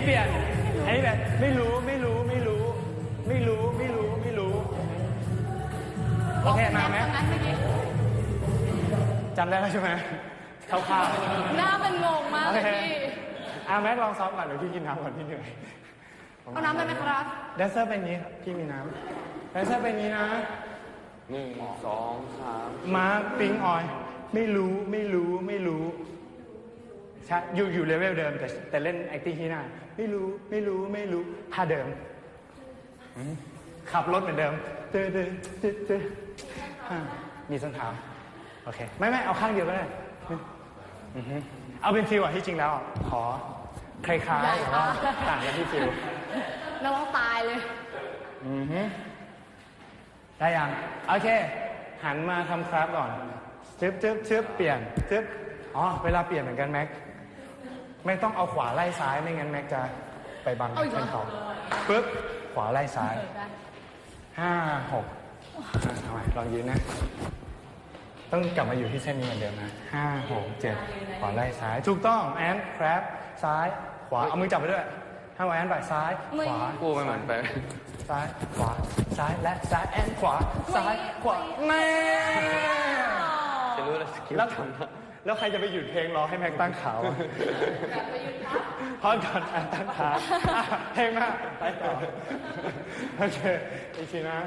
นี้เปลี่ยนอันนี้แบบไม่รู้ไม่รู้ไม่รู้ ไม่รู้ไม่รู้ไม่รู้ โอเคมาไหมตรงนั้นเมื่อกี้จำได้แล้วใช่ไหมคร่าวๆหน้ามันงงมากโอเลยเคพี่อะแม็กลองซ้อมก่อนเดี๋ยวพี่กินน้ำก่อนพี่เหนื่อย เอาน้ำได้ไหมครับ แดนเซอร์เป็นอย่างนี้ครับพี่มีน้ำแดนเซอร์เป็นอย่างนี้นะหนึ่งสองสามมาปิงออย ไม่รู้ไม่รู้ไม่รู้ ใช่อยู่อยู่เลเวลเดิมแต่แต่เล่น acting ที่หน้า ไม่รู้ไม่รู้ไม่รู้ท่าเดิมอืมขับรถเหมือนเดิมเตือเตือเตือเตืออะมีส้นเท้าโอเค ไม่ไม่เอาข้างเดียวก็ได้อือฮึเอาเป็นฟิลอะที่จริงแล้วอะขอคล้ายๆแต่ว่าต่างกันที่ฟิลระวังตายเลย อือฮึได้ยังโอเค หันมาทำครับก่อนจึ๊บจึ๊บจึ๊บเปลี่ยนจึ๊บอ๋อ เวลาเปลี่ยนเหมือนกันแม็ก ไม่ต้องเอาขวาไล่ซ้ายไม่งั้นแม็กจะไปบังเอาอีกเหรอเป็นเขาปึ๊บขวาไล่ซ้ายเออได้ห้าหกอะเอาใหม่ลองยืนนะ ต้องกลับมาอยู่ที่เส้นนี้เหมือนเดิมนะห้าหกเจ็ดขวาไล่ซ้ายถูกต้องแอนครับซ้ายขวาเอามือจับไปด้วยห้ามเอาแอนไปซ้ายมือ ขวา กูไม่เหมือนไป ซ้ายขวาซ้ายและซ้ายแอนขวาซ้ายขวาแม่จะรู้เลยสกิลแล้วทำได้ แล้วใครจะไปหยุดเพลงรอให้แม็กตั้งขาวอะพอก่อนแอนตั้งขาอะเพลงมาไปต่อโอเคอีกทีนะ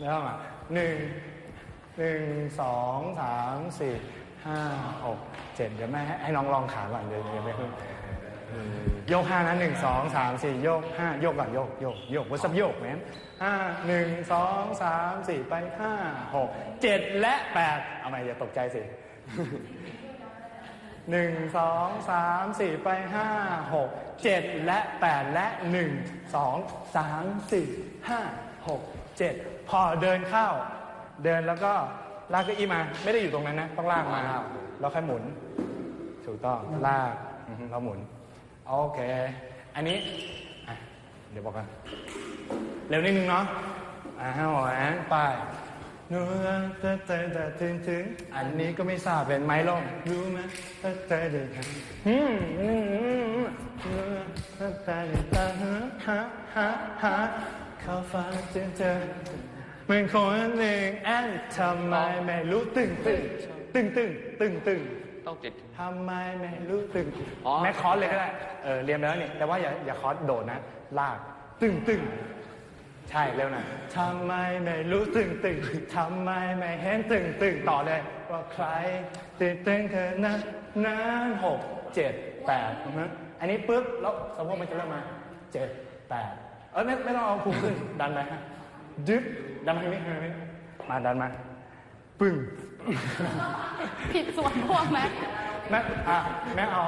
แล้วมาหนึ่งหนึ่งสองสามสี่ห้าหกเจ็ดเดี๋ยวแม่ให้ให้น้องลองขาก่อนเดี๋ยวเดี๋ยวไปขึ้นโยกห้านะหนึ่งสองสามสี่โยกห้าโยกก่อนโยกโยกโยกวัสับโยกแมนห้าหนึ่งสองสามสี่ไปห้าหกเจ็ดและแปดเอาใหม่อย่าตกใจสิ หนึ่งสองสามสี่ไปห้าหกเจ็ดและแปดและหนึ่งสองสามสี่ห้าหกเจ็ดพอเดินเข้า เดินแล้วก็ลากเก้าอี้มา ไม่ได้อยู่ตรงนั้นนะ ต้องลากมาแล้วค่อยหมุน ถูกต้องลากอือฮึแล้วหมุน โอเค อันนี้อะเดี๋ยวบอกกัน เร็วนิดนึงเนาะอ่าห้าหวานไป นื้อเตะเตะเตะถึงถึงอันนี้ก็ไม่ทราบเป็นไม้ล่มรู้ไหมเตะเตะเดือดอืมอืมอืมอืมเนื้อเตะเตะเดือดฮะฮะฮะฮะเขาฟ้าเจอเจอเหมือนคนหนึ่งแอนทำไมไม่รู้ตึงตึงตึงตึงตึงตึงต้องติดทำไมไม่รู้ตึงแม่คอร์สเลยก็ได้เออเรียนแล้วนี่แต่ว่าอย่าอย่าคอร์สโดดนะ ลากตึงตึง ใช่เร็วหน่อยทำไมไม่รู้ตึงตึงทำไมไม่เห็นตึงตึงต่อเลย ว่าใครตึงตึงเธอนะนานหกเจ็ดแปดนะอันนี้ปุ๊บแล้วสะโพกมันจะเริ่มมาเจ็ดแปดเออไม่ไม่ต้องเอาพุงขึ้นดันไปฮะดึ๊บดันมาทางนี้ทางนี้มาดันมาปึ้งผิดส่วนพวกแม็กแม่อะแม่เอา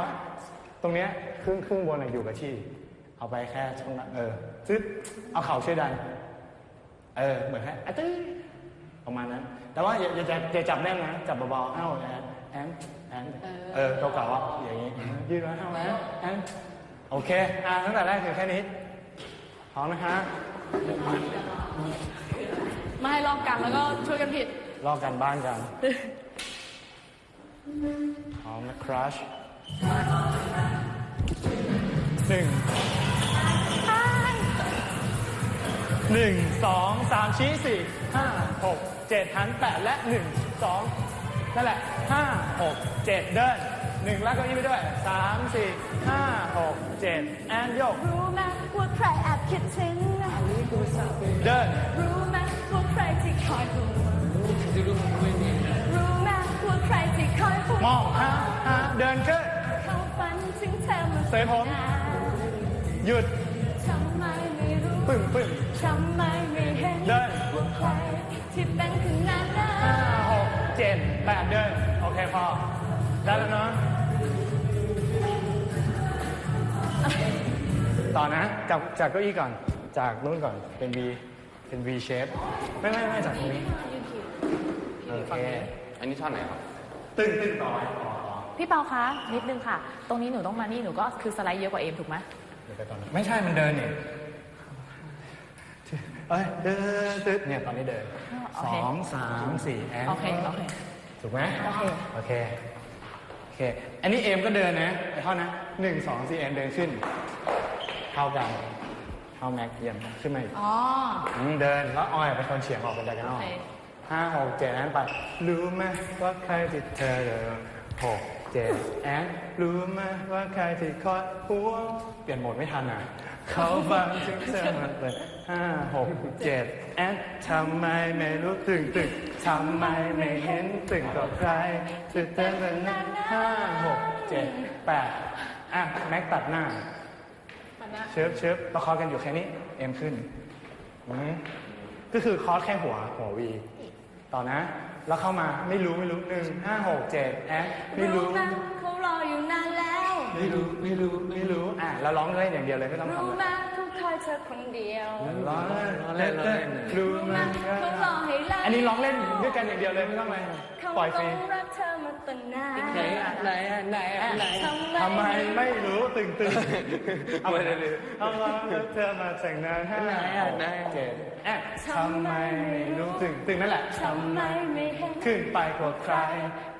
ตรงเนี้ยครึ่งครึ่งบนอะอยู่กับที่ เอาไปแค่ช่องนั้นเออซึดเอาเข่าช่วยดัน เออ เหมือนให้อะตื้อประมาณนั้น แต่ว่าอย่าอย่าอย่าอย่าจับแน่นนะ จับเบาๆเอ้าแอนแอนแอนเออเก่าๆอะอย่างงี้ยืดไว้เอ้าแอนแอนโอเค อะตั้งแต่แรกถึงแค่นี้พร้อมนะฮะมาให้ลอกกันแล้วก็ช่วยกันผิด ลอกกันบ้านกันพร้อมนะครัชหนึ่ง หนึ่งสองสามชี้สี่ห้าหกเจ็ดหันแปดและหนึ่งสองนั่นแหละห้าหกเจ็ดเดินหนึ่งลากเก้าอี้ไปด้วยสามสี่ห้าหกเจ็ดแอนโยกรู้ไหมว่าใครแอบคิดถึงเดินรู้ไหมว่าใครที่คอยห่วงรู้ไหมว่าใครที่คอยห่วงมองห้าห้าเดินขึ้นเขาฝันถึงเธอมาเสยผมหยุดทำไมไม่รู้ ปึ้งปึ้งทำไมไม่เห็นเดินว่าใครที่เป็นขนาดนั้นห้าหกเจ็ดแปดเดิน โอเคพอ ได้แล้วเนาะต่อนะ จากจากเก้าอี้ก่อน จากนู้นก่อน เป็น V เป็น V shape ไม่ไม่ไม่จากตรงนี้ โอเค อันนี้ท่อนไหนครับ ตึ้งตึ้งต่อไปต่อต่อพี่เปาคะ นิดนึงค่ะ ตรงนี้หนูต้องมานี่ หนูก็คือสไลด์เยอะกว่าเอมถูกไหมเดี๋ยวไปตอนนั้นไม่ใช่ มันเดินเนี่ย เอ้ยเดินตึ๊ดเนี่ยตอนนี้เดินสองสามสี่แอนโอเค โอเค ถูกไหมโอเค โอเคโอเค อันนี้เอมก็เดินนะไอ้เท่านะหนึ่งสองสี่เอมเดินขึ้นเท่ากันเท่าแม็กเยี่ยมขึ้นมาอีก อ๋อ อืมเดินแล้วออยเป็นคนเฉียงออกเป็นไดกันอโออกเค ห้าหกเจ็ดแอนไป รู้ไหมว่าใครที่เธอเดิมหกเจ็ดแอนรู้ไหมว่าใครที่คอยหัวเปลี่ยนโหมดไม่ทันอะ เขาฟังถึงเธอมาเลยห้าหกเจ็ดแอนทำไมไม่รู้ตึงตึงทำไมไม่เห็นตึงกับใครตึงเต้นเป็นห้าหกเจ็ดแปดอะแม็กตัดหน้าเชิบเชิบประคองกันอยู่แค่นี้ เอ็มขึ้นอืมก็คือคอร์สแค่หัวหัววี ต่อนะ แล้วเข้ามาไม่รู้ไม่รู้หนึ่งห้าหกเจ็ดแอดไม่รู้ ไม่รู้ไม่รู้ไม่รู้อะแล้วร้องเล่นอย่างเดียวเลยไม่ต้องรู้ทำไหมเขาคอยเธอคนเดียว ร้องเล่นเล่นรู้ไหมเขารอให้แล้วอันนี้ร้องเล่นด้วยกันอย่างเดียวเลยไม่ต้องอะไรเขาปล่อยฟต้รีองรักเธอมาตั้งนานไหนอะไหนอะไหนอะไหนทำไมไม่รู้ตึงตึงเอาไปไม่เลได้ยเลยทำไมเธอมาแต่งงานห้าไหนอะไหนเจ็ดแอดทำไมไม่รู้ตึงตึงนั่นแหละทำไมไม่เห็นขึ้นไปกว่าใคร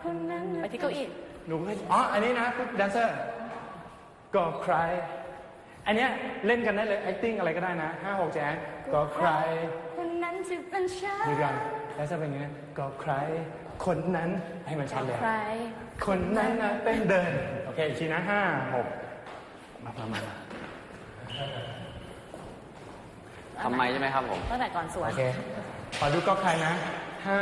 คนนั้นไปที่เก้าอี้ หนูก็อ๋อ อันนี้นะคุณแดนเซอร์ ก็ใคร อันเนี้ยเล่นกันได้เลย acting อะไรก็ได้นะห้าหกแจ๊ก็ใคร คนนั้นจะเป็นฉัน ดูกันแดนเซอร์เป็นไงก็ใคร คนนั้นให้มันชัดเลย ใคร คนนั้นนะเป็นเดิน โอเคอีกทีนะห้าหกมามามามาทำไมใช่ไหมครับผม ตั้งแต่ก่อนสวน โอเค ขอดูก็ใครนะห้า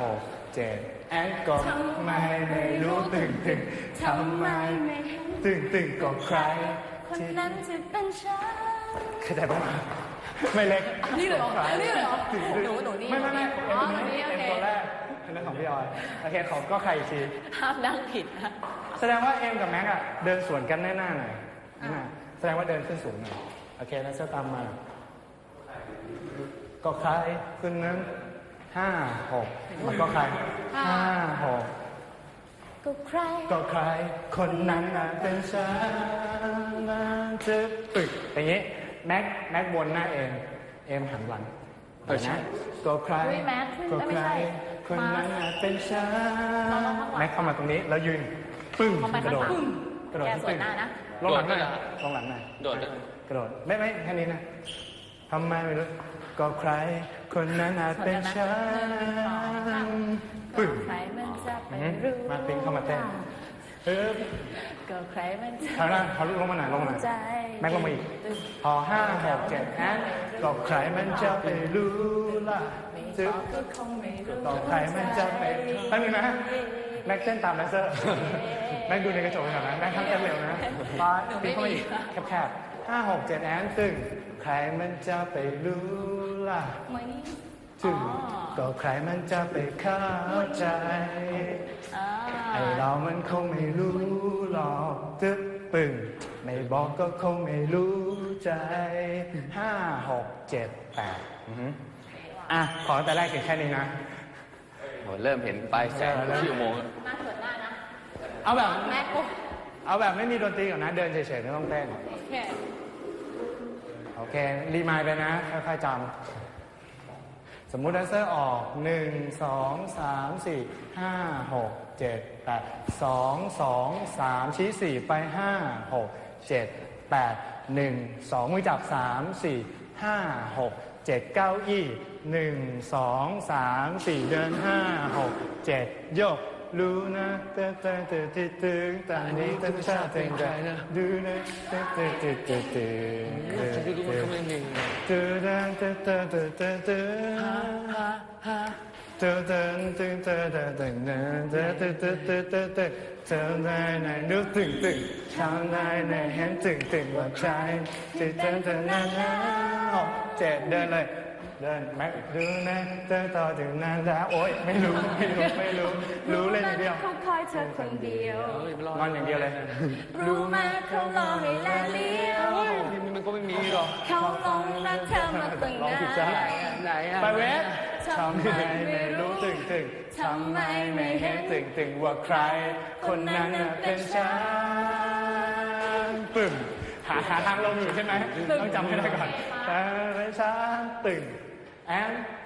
หกเจ็ด แอนก็ไม่ไม่รู้ตึงตึงทำไมไม่เห็นตึงตึงก็ใคร คนนั้นจะเป็นฉันเข้าใจปะไม่เล็กนี่เหรอสงสารนี่เหรอหนูหนูนี่ไม่ไม่ไม่อ๋อเอ็มหนูนี่โอเอ็มเคตัวแรกอันนั้นของพี่ออยโอเคของก็ใครอีกทีห้ามนั่งผิดนะแสดงว่าเอ็มกับแม็กอะเดินสวนกันแน่หน้าหน่อยน่ะแสดงว่าเดินขึ้นสูงหน่อยโอเคแล้วเสื้อตามมา ก็ใครขึ้นนั้น ห้าหกมันก็ใครห้าหกก็ใครก็ใคร คนนั้นน่ะเป็นฉันนะจะตึกอย่างนี้แม็กแม็กบนหน้าเอ็มเอ็มหันหลังเออใช่นะก็ใครเฮ้ยแม็กขึ้นก็เอ้ยไม่ใครใช่คนนั้นน่ะเป็นฉัเราลองนข้างหลังแม็กเข้ามาตรงนี้แล้วยืนปึ้งเข้าไปกระโดดข้างหลังกระโดดแกขึ้สวยหน้านะลงหลังหน่อยโดดด้วยเหรอลงหลังหน่อยโดดด้วยกระโดดไม่ไม่แค่นี้นะทำไมไม่รู้ก็ใคร คนนั้นอาจเป็นฉันปึ้งใครมันจะไปรู้มาปิ๊งเข้ามาเต้นเออก็ใครมันจะเขาหน้าเขาลงมาหน่อยลงมาหน่อยแม็กลงมาอีกพอห้าหกเจ็ดแอนก็ใครมันจะไปรู้ล่ะไม่จึ๊บก็คงไม่รู้ก็ใครมันจะไปแป๊บนึงนะแม็กเต้นตามแดนเซอร์แม็กดูในกระจกไปก่อนนะแม็กทำเต้นเร็วนะพอปิ๊งเข้ามาอีกแคบๆ ห้าหกเจ็ดแอนตึงใครมันจะไปรู้ล่ะไหมจึงก็ใครมันจะไปเข้าใจ อ่าไอเรามันคงไม่รู้หรอกตึ๊บปึ่งไม่บอกก็คงไม่รู้ใจห้าหกเจ็ดแปดอือหืออะ ขอตั้งแต่แรกถึงแค่นี้นะ โหเริ่มเห็นปลายแสงที่อุโมงค์แล้วหน้าสวยหน้านะเอาแบบ แม็กปุ๊บเอาแบบไม่มีดนตรีก่อนนะ เดินเฉยๆไม่ต้องเต้นโอเค โอเค รีมายไปนะ ค่อยๆจำ สมมุติแดนเซอร์ออก 1 2 3 4 5 6 7 8 2 2 3 ชี้ 4 ไป 5 6 7 8 1 2 มือจับ 3 4 5 6 7 เก้าอี้ 1 2 3 4 เดิน 5 6 7 ยก รู้นะเต้นเต้นเต้นตึ๊ดตึ๊ดตอนนี้เต้นชาเต้นใจดูนะเต้นเต้นเต้นเต้นเต้นฉันก็รู้ว่าเขาไม่มีตื่นตื่นตื่นตื่นตื่นตื่นตื่นตื่นตื่นตื่นตื่นตื่นตื่นตื่นตื่นตื่นตื่นตื่นตื่นเธอได้ไหนนึกตึงตึงทำได้ไหนเห็นตึงตึงว่าใจตื่นตื่นตื่นนั่นนะหกเจ็ดเดินเลย เดินแม็กดูนะเดินต่อถึงนานแล้วโอ๊ยไม่รู้ไม่รู้ไม่รู้ รู้เล่นอย่างเดียว เขาคอยเธอคนเดียว นอนอย่างเดียวเลย รู้ไหมเขารอให้แลเลี้ยวนี่มันก็ไม่มีหรอกเขาหลงรักเธอมาตั้งลองนาผิดจ้านไหนอะไปเวททำไมไม่รู้ตึงตึงทำไมไม่เห็นตึงตึงว่าใคร คนนั้นน่ะเป็นฉันปึ่มหาหาทางลงอยู่ใช่ไหมต้องจำให้ได้ก่อนแต่เป็นฉันตึง and